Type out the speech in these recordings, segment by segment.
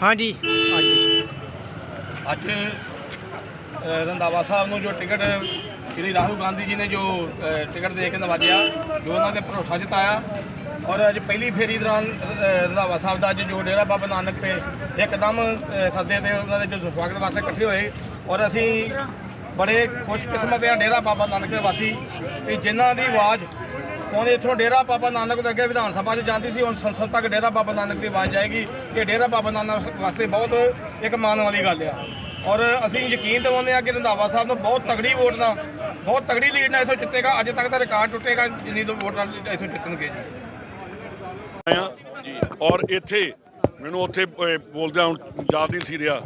ਹਾਂਜੀ ਹਾਂਜੀ। ਅੱਜ ਅ, ਰੰਧਾਵਾ ਸਾਹਿਬ ਨੂੰ ਜੋ ਟਿਕਟ ਸ਼੍ਰੀ ਰਾਹੁਲ ਗਾਂਧੀ ਜੀ ਨੇ ਜੋ ਅ, ਟਿਕਟ ਦੇ ਕੇ ਨਵਾਜਿਆ ਜੋ ਉਹਨਾਂ ਤੇ ਭਰੋਸਾ ਜਤਾਇਆ ਔਰ ਅੱਜ ਪਹਿਲੀ ਫੇਰੀ ਦੌਰਾਨ ਅ, ਰੰਧਾਵਾ ਸਾਹਿਬ ਦਾ ਅੱਜ ਜੋ ਡੇਰਾ ਬਾਬਾ ਨਾਨਕ ਤੇ ਇੱਕਦਮ ਅ, ਸੱਦੇ ਤੇ ਉਹਨਾਂ ਦੇ ਜੋ ਸਵਾਗਤ ਵਾਸਤੇ ਇਕੱਠੇ ਹੋਏ ਔਰ ਅਸੀਂ ਬੜੇ ਖੁਸ਼ਕਿਸਮਤ ਆ ਡੇਰਾ ਬਾਬਾ ਨਾਨਕ ਦੇ ਵਾਸੀ ਕਿ ਜਿਨ੍ਹਾਂ ਦੀ ਆਵਾਜ਼ ਹੁਣ ਇੱਥੋਂ ਡੇਰਾ ਬਾਬਾ ਨਾਨਕ ਤੋਂ ਅੱਗੇ ਵਿਧਾਨ ਸਭਾ 'ਚ ਜਾਂਦੀ ਸੀ, ਹੁਣ ਸੰਸਦ ਤੱਕ ਡੇਰਾ ਬਾਬਾ ਨਾਨਕ ਦੀ ਆਵਾਜ਼ ਜਾਏਗੀ ਇਹ ਡੇਰਾ ਬਾਬਾ ਨਾਨਕ ਵਾਸਤੇ ਬਹੁਤ ਇੱਕ ਮਾਣ ਵਾਲੀ ਗੱਲ ਆ। ਔਰ ਅਸੀਂ ਯਕੀਨ ਦਿਵਾਉਂਦੇ ਆ ਕਿ ਰੰਧਾਵਾ ਸਾਹਿਬ ਨੂੰ ਬਹੁਤ ਤਗੜੀ ਵੋਟ ਨਾਲ, ਬਹੁਤ ਤਗੜੀ ਲੀਡ ਨਾਲ ਇੱਥੋਂ ਜਿੱਤੇਗਾ। ਅੱਜ ਤੱਕ ਦਾ ਰਿਕਾਰਡ ਟੁੱਟੇਗਾ ਜਿੰਨੀ ਵੋਟ ਨਾਲ ਇੱਥੋਂ ਜਿੱਤਣਗੇ ਜੀ। ਔਰ ਇੱਥੇ ਮੈਨੂੰ ਉੱਥੇ ਬੋਲਦਿਆਂ ਹੁਣ ਯਾਦ ਨਹੀਂ ਸੀ ਰਿਹਾ।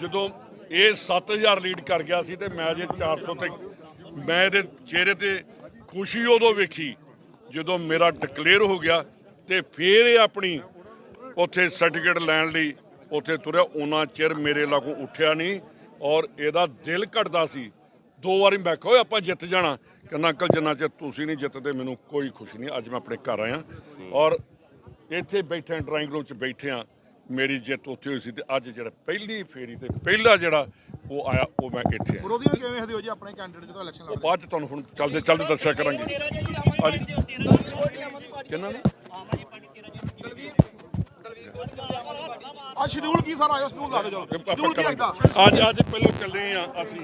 ਜਦੋਂ ਇਹ 7000 ਲੀਡ ਕਰ ਗਿਆ ਸੀ ਤੇ ਮੈਂ ਜੇ 400 ਤੇ, ਮੈਂ ਇਹਦੇ ਚਿਹਰੇ ਤੇ ਖੁਸ਼ੀ ਉਦੋਂ ਵੇਖੀ ਜਦੋਂ ਮੇਰਾ ਡਿਕਲੇਅਰ ਹੋ ਗਿਆ ਤੇ ਫਿਰ ਇਹ ਆਪਣੀ ਉੱਥੇ ਸਰਟੀਫਿਕੇਟ ਲੈਣ ਲਈ ਉੱਥੇ ਤੁਰਿਆ ਉਹਨਾਂ ਚਿਰ ਮੇਰੇ ਲਾਗੋਂ ਉੱਠਿਆ ਨਹੀਂ ਔਰ ਇਹਦਾ ਦਿਲ ਘਟਦਾ ਸੀ। ਦੋ ਵਾਰੀ ਮੈਂ ਕਿਹਾ ਆਪਾਂ ਜਿੱਤ ਜਾਣਾ। ਕਹਿੰਦਾ ਅੰਕਲ ਜਿੰਨਾ ਚਿਰ ਤੁਸੀਂ ਨਹੀਂ ਜਿੱਤਦੇ ਮੈਨੂੰ ਕੋਈ ਖੁਸ਼ੀ ਨਹੀਂ। ਅੱਜ ਮੈਂ ਆਪਣੇ ਘਰ ਆਇਆ। ਔਰ ਇੱਥੇ ਬੈਠੇ ਡਰਾਇੰਗ ਰੂਮ 'ਚ ਬੈਠੇ ਆ ਮੇਰੀ ਜਿੱਤ ਉੱਥੇ ਹੋਈ ਸੀ ਤੇ ਅੱਜ ਜਿਹੜਾ ਪਹਿਲੀ ਫੇਰੀ ਤੇ ਪਹਿਲਾ ਜਿਹੜਾ ਉਹ ਆਇਆ ਉਹ ਮੈਂ ਇੱਥੇ ਆਇਆ। ਵਿਰੋਧੀ ਨੂੰ ਕਿਵੇਂ ਵੇਖਦੇ ਹੋ ਜੀ ਆਪਣੇ ਕੈਂਡੀਡੇਟ ਜਦੋਂ ਇਲੈਕਸ਼ਨ ਉਹ ਬਾਅਦ 'ਚ ਤੁਹਾਨੂੰ ਹੁਣ ਚੱਲਦੇ ਚੱਲਦੇ ਦੱਸਿਆ ਕਰਾਂਗੇ। ਅੱਜ ਕਿੰਨਾ ਨੇ? ਆ ਸ਼ਡਿਊਲ ਕੀ ਸਾਰਾ ਆਇਆ? ਸ਼ਡਿਊਲ ਦੱਸ ਦਿਓ ਚਲੋ। ਸ਼ਡਿਊਲ ਕੀ ਹੈ ਇਹਦਾ ਅੱਜ ਅੱਜ ਪਹਿਲਾਂ ਚੱਲੇ ਆ ਅਸੀਂ।